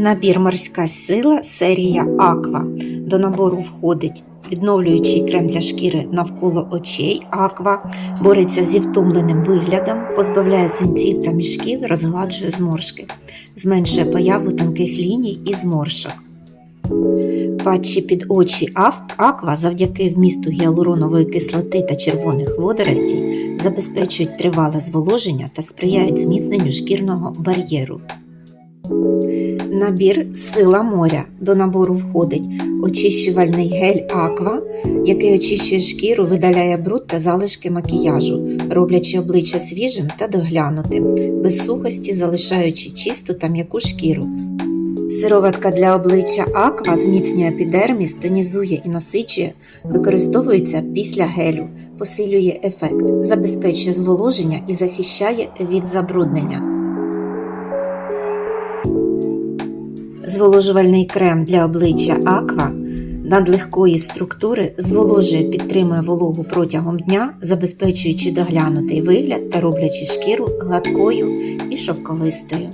Набір морська сила серія Аква. До набору входить відновлюючий крем для шкіри навколо очей Аква, бореться зі втомленим виглядом, позбавляє синців та мішків, розгладжує зморшки, зменшує появу тонких ліній і зморшок. Патчі під очі Аква завдяки вмісту гіалуронової кислоти та червоних водоростей забезпечують тривале зволоження та сприяють зміцненню шкірного бар'єру. Набір Сила моря. До набору входить очищувальний гель Аква, який очищує шкіру, видаляє бруд та залишки макіяжу, роблячи обличчя свіжим та доглянутим, без сухості залишаючи чисту та м'яку шкіру. Сироватка для обличчя Аква зміцнює епідерміс, тонізує і насичує, використовується після гелю, посилює ефект, забезпечує зволоження і захищає від забруднення. Зволожувальний крем для обличчя Аква надлегкої структури зволожує, підтримує вологу протягом дня, забезпечуючи доглянутий вигляд та роблячи шкіру гладкою і шовковистою.